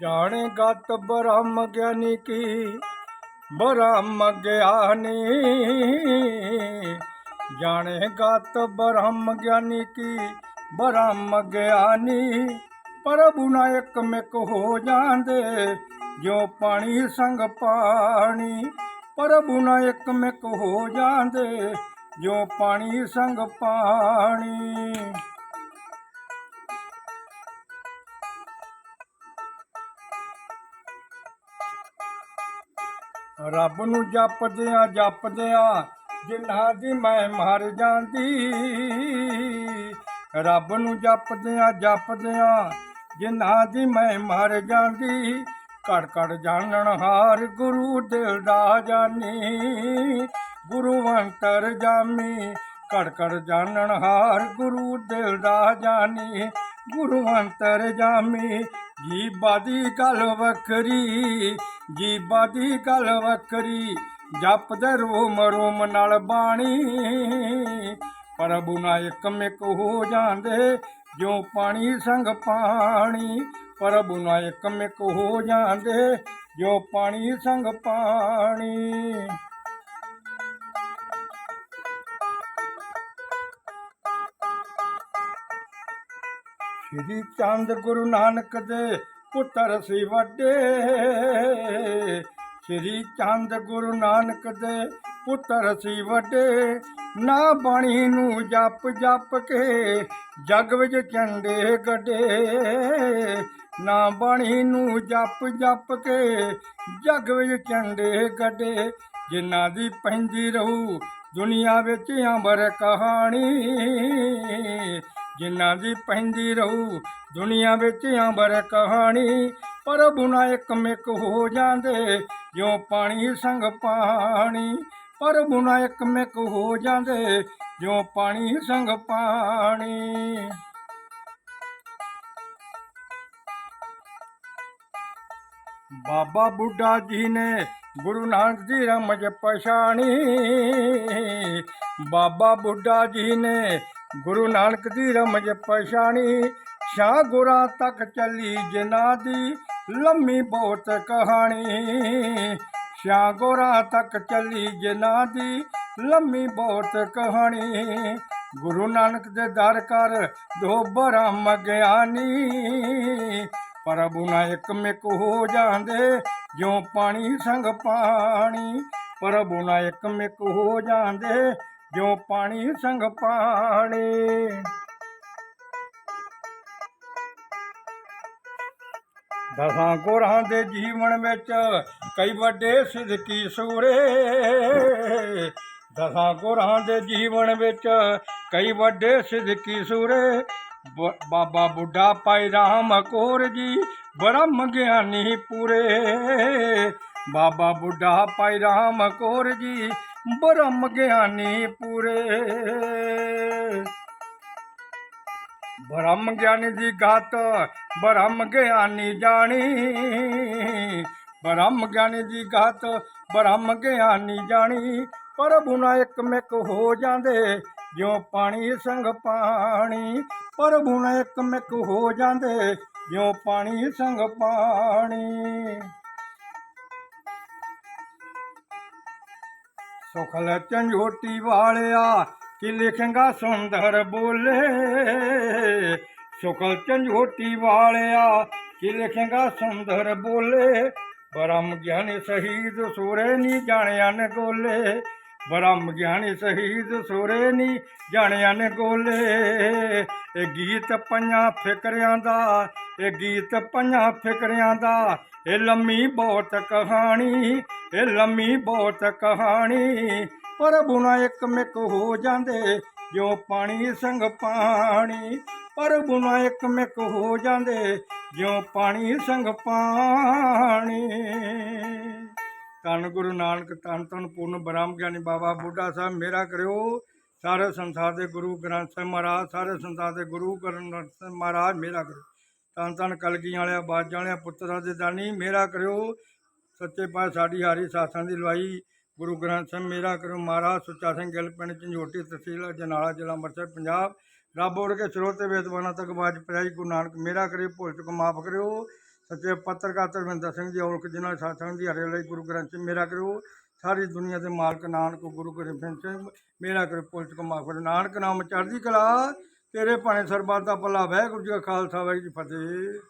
ਜਾਣੇ ਗਤ ਬ੍ਰਹਮ ਗਿਆਨੀ ਕੀ, ਬ੍ਰਹਮ ਗਿਆਨੀ। ਜਾਣੇ ਗਤ ਬ੍ਰਹਮ ਗਿਆਨੀ ਕੀ, ਬ੍ਰਹਮ ਗਿਆਨੀ। ਪ੍ਰਭੂ ਨਾ ਇੱਕ ਮਿਕ ਹੋ ਜਾਂਦੇ ਜੋ ਪਾਣੀ ਸੰਗ ਪਾਣੀ। ਪ੍ਰਭੂ ਨਾ ਇੱਕ ਮਿਕ ਹੋ ਜਾਂਦੇ ਜੋ ਪਾਣੀ ਸੰਗ ਪਾਣੀ। ਰੱਬ ਨੂੰ ਜਪਦਿਆਂ ਜਪਦਿਆਂ ਜਿਨ੍ਹਾਂ ਦੀ ਮੈਂ ਮਰ ਜਾਂਦੀ। ਰੱਬ ਨੂੰ ਜਪਦਿਆਂ ਜਪਦਿਆਂ ਜਿਨ੍ਹਾਂ ਦੀ ਮੈਂ ਮਰ ਜਾਂਦੀ। ਘੜ ਘੜ ਜਾਣਨ ਹਾਰ ਗੁਰੂ ਦਿਲ ਦਾ ਜਾਨੀ। ਗੁਰੂ ਅੰਤਰ ਜਾਮੀ। ਘੜ ਘੜ ਜਾਣਨ ਹਾਰ ਗੁਰੂ ਦਿਲ ਦਾ ਜਾਨੀ। ਗੁਰੂ ਅੰਤਰ ਜਾਮੀ। ਜੀਬਾ ਦੀ ਗੱਲ ਵੱਖਰੀ। ਜੀਬਾ ਦੀ ਗੱਲ ਵੱਖਰੀ ਜਪਦੇ ਰੋਮ ਰੋਮ ਨਾਲ ਬਾਣੀ। ਪ੍ਰਭੂ ਨਾ ਇੱਕ ਹੋ ਜਾਂਦੇ ਜੋ ਪਾਣੀ ਸੰਗ ਪਾਣੀ। ਪ੍ਰਭੂ ਨਾ ਇੱਕ ਹੋ ਜਾਂਦੇ ਜੋ ਪਾਣੀ ਸੰਗ ਪਾਣੀ। ਸ਼੍ਰੀ ਚੰਦ ਗੁਰੂ ਨਾਨਕ ਦੇ ਪੁੱਤਰ ਸੀ ਵੱਡੇ। ਸ਼੍ਰੀ ਚੰਦ ਗੁਰੂ ਨਾਨਕ ਦੇ ਪੁੱਤਰ ਸੀ ਵੱਡੇ। ਨਾ ਬਾਣੀ ਨੂੰ ਜਪ ਜਪ ਕੇ ਜਗ ਵਿੱਚ ਚੰਡੇ ਗੱਡੇ। ਨਾ ਬਾਣੀ ਨੂੰ ਜਪ ਜਪ ਕੇ ਜਗ ਵਿੱਚ ਚੰਡੇ ਗੱਡੇ। ਜਿਨ੍ਹਾਂ ਦੀ ਪੈਂਦੀ ਰਹੂ ਦੁਨੀਆ ਵਿੱਚ ਅੰਬਰ ਕਹਾਣੀ। ਜਿਨ੍ਹਾਂ ਦੀ ਪੈਂਦੀ ਰਹੂ, ਦੁਨੀਆ ਵਿੱਚ ਅੰਬਰ ਕਹਾਣੀ ਪ੍ਰਭੂ ਨਾ ਇੱਕ ਮਿਕ ਹੋ ਜਾਂਦੇ, ਜਿਉ ਪਾਣੀ ਸੰਗ ਪਾਣੀ ਪ੍ਰਭੂ ਨਾ ਇੱਕ ਮਿਕ ਹੋ ਜਾਂਦੇ, ਜਿਉ ਪਾਣੀ ਸੰਗ ਪਾਣੀ। ਬਾਬਾ ਬੁੱਢਾ ਜੀ ਨੇ ਗੁਰੂ ਨਾਨਕ ਦੀ ਰਮਜ ਪਛਾਣੀ, ਬਾਬਾ ਬੁੱਢਾ ਜੀ ਨੇ ਗੁਰੂ ਨਾਨਕ ਦੀ ਰਮਜ ਪਛਾਣੀ, ਸ਼ਾਹ ਗੁਰਾਂ ਤੱਕ ਚੱਲੀ ਜਿਨ੍ਹਾਂ ਦੀ ਲੰਮੀ ਬਹੁਤ ਕਹਾਣੀ। ਸ਼ਾਹ ਗੁਰਾਂ ਤੱਕ ਚੱਲੀ ਜਿਨ੍ਹਾਂ ਦੀ ਲੰਮੀ ਬਹੁਤ ਕਹਾਣੀ। ਗੁਰੂ ਨਾਨਕ ਦੇ ਦਰ ਕਰ ਦੋ ਬ੍ਰਹਮ ਗਿਆਨੀ ਪ੍ਰਭੂ ਨਾ ਇੱਕ ਮਿਕ ਹੋ ਜਾਂਦੇ, ਜਿਉ ਪਾਣੀ ਸੰਗ ਪਾਣੀ। ਪ੍ਰਭੂ ਨਾ ਇੱਕ ਮਿਕ ਹੋ ਜਾਂਦੇ ਜਿਉ ਪਾਣੀ ਸੰਗ ਪਾਣੀ। ਦਸਾਂ ਗੁਰਾਂ ਦੇ ਜੀਵਨ ਵਿੱਚ ਕਈ ਵੱਡੇ ਸਿਦਕੀ ਸੂਰੇ। ਦਸਾਂ ਗੁਰਾਂ ਦੇ ਜੀਵਨ ਵਿੱਚ ਕਈ ਵੱਡੇ ਸਿਦਕੀ ਸੂਰੇ। ਬਾਬਾ ਬੁੱਢਾ ਪਾਈ ਰਾਮ ਕੌਰ ਜੀ ਬ੍ਰਹਮ ਗਿਆਨੀ ਪੂਰੇ। ਬਾਬਾ ਬੁੱਢਾ ਪਾਈ ਰਾਮ ਕੌਰ ਜੀ ਬ੍ਰਹਮ ਗਿਆਨੀ ਪੂਰੇ। ਬ੍ਰਹਮ ਗਿਆਨੀ ਦੀ ਗਤ, ਬ੍ਰਹਮ ਗਿਆਨੀ ਜਾਣੀ। ਬ੍ਰਹਮ ਗਿਆਨੀ ਦੀ ਗਤ, ਬ੍ਰਹਮ ਗਿਆਨੀ ਜਾਣੀ। ਪ੍ਰਭੂ ਨਾ ਇੱਕ ਮਿਕ ਹੋ ਜਾਂਦੇ, ਜਿਉ ਪਾਣੀ ਸੰਗ ਪਾਣੀ। ਪ੍ਰਭੂ ਨਾ ਇੱਕ ਮਿਕ ਹੋ ਜਾਂਦੇ, ਜਿਉ ਪਾਣੀ ਸੰਗ ਪਾਣੀ। ਸੁਖਲ ਝੰਜੋਟੀ ਵਾਲਿਆ, ਕਿ ਲਿਖੇਗਾ ਸੁੰਦਰ ਬੋਲੇ। ਸੁਖਲ ਝੰਜੋਟੀ ਵਾਲਿਆ, ਕਿ ਲਿਖੇਗਾ ਸੁੰਦਰ ਬੋਲੇ। ਬ੍ਰਹਮ ਗਿਆਨੀ ਸ਼ਹੀਦ ਸੂਰੇ ਨੀ ਜਾਣਿਆ ਨੇ ਗੋਲੇ ਬ੍ਰਹਮ ਗਿਆਨੀ ਸ਼ਹੀਦ ਸੂਰੇ ਨੀ ਜਾਣਿਆ ਨੇ ਗੋਲੇ ਇਹ ਗੀਤ ਪੰਜਾਂ ਫਿਕਰਿਆਂ ਦਾ ਇਹ ਗੀਤ ਪੰਜਾਂ ਫਿਕਰਿਆਂ ਦਾ, ਇਹ ਲੰਮੀ ਬਹੁਤ ਕਹਾਣੀ, ਇਹ ਲੰਮੀ ਬਹੁਤ ਕਹਾਣੀ। ਪ੍ਰਭੂ ਨਾ ਇੱਕ ਮਿਕ ਹੋ ਜਾਂਦੇ ਜੋ ਪਾਣੀ ਸੰਗ ਪਾਣੀ। ਪ੍ਰਭੂ ਨਾ ਇੱਕ ਮਿਕ ਹੋ ਜਾਂਦੇ, ਜਿਉ ਪਾਣੀ ਸੰਗ ਪਾਣੀ। ਧੰਨ ਗੁਰੂ ਨਾਨਕ, ਧੰਨ ਧੰਨ ਪੂਰਨ ਬ੍ਰਹਮ ਗਿਆਨੀ ਬਾਬਾ ਬੁੱਢਾ ਸਾਹਿਬ, ਮੇਰਾ ਕਰਿਓ ਸਾਰੇ ਸੰਸਾਰ ਦੇ ਗੁਰੂ ਗ੍ਰੰਥ ਸਾਹਿਬ ਮਹਾਰਾਜ, ਸਾਰੇ ਸੰਸਾਰ ਦੇ ਗੁਰੂ ਗ੍ਰੰਥ ਸਾਹਿਬ ਮਹਾਰਾਜ, ਮੇਰਾ ਕਰਿਓ। ਤਨ ਤਨ ਕਲਗੀ ਵਾਲਿਆ, ਬਾਜਾਂ ਵਾਲਿਆ, ਪੁੱਤਰਾਂ ਦੇ ਦਾਨੀ, ਮੇਰਾ ਕਰਿਓ ਸੱਚੇ ਪਾਤਸ਼ਾਹ ਸਾਡੀ ਹਾਰੀ ਸਾਥਾਂ ਦੀ ਲਵਾਈ। ਗੁਰੂ ਗ੍ਰੰਥ ਸਾਹਿਬ, ਮੇਰਾ ਕਰਿਓ ਮਹਾਰਾਜ, ਸੁੱਚਾ ਸਿੰਘ ਗਿੱਲ ਪਿੰਡ ਝੰਜੋਟੀ ਤਹਿਸੀਲ ਜਨਾਲਾ, ਜ਼ਿਲ੍ਹਾ ਅੰਮ੍ਰਿਤਸਰ, ਪੰਜਾਬ। ਰੱਬ ਉੜ ਕੇ ਸਰੋਤੇ ਵੇਦਵਾਨਾਂ ਤੱਕ ਆਵਾਜ਼ ਪਹੁੰਚਾਈ, ਗੁਰੂ ਨਾਨਕ, ਮੇਰਾ ਕਰਿਓ ਭੁੱਲ ਚੁੱਕ ਮਾਫ ਕਰਿਓ। ਸੱਚੇ ਪੱਤਰਕਾਰ ਤਰਵਿੰਦਰ ਸਿੰਘ ਜੀ, ਔਲਖ ਜਿਨ੍ਹਾਂ ਸਾਥਾਂ ਦੀ ਹਰੇ ਲਈ ਗੁਰੂ ਗ੍ਰੰਥ ਸਾਹਿਬ, ਮੇਰਾ ਕਰਿਓ। ਸਾਰੀ ਦੁਨੀਆ ਦੇ ਮਾਲਕ ਨਾਨਕ, ਗੁਰੂ ਗ੍ਰੰਥ ਸਾਹਿਬ ਮੇਰਾ ਕਰਿਓ ਭੁੱਲ ਚੁੱਕ ਮਾਫ ਕਰਿਓ। ਨਾਨਕ ਨਾਮ ਚੜ੍ਹਦੀ ਕਲਾ ਤੇਰੇ ਭਾਣੇ ਸਰਬੱਤ ਦਾ ਭਲਾ ਵਾਹਿਗੁਰੂ ਜੀ ਕਾ ਖਾਲਸਾ ਵਾਹਿਗੁਰੂ ਜੀ ਫਤਿਹ।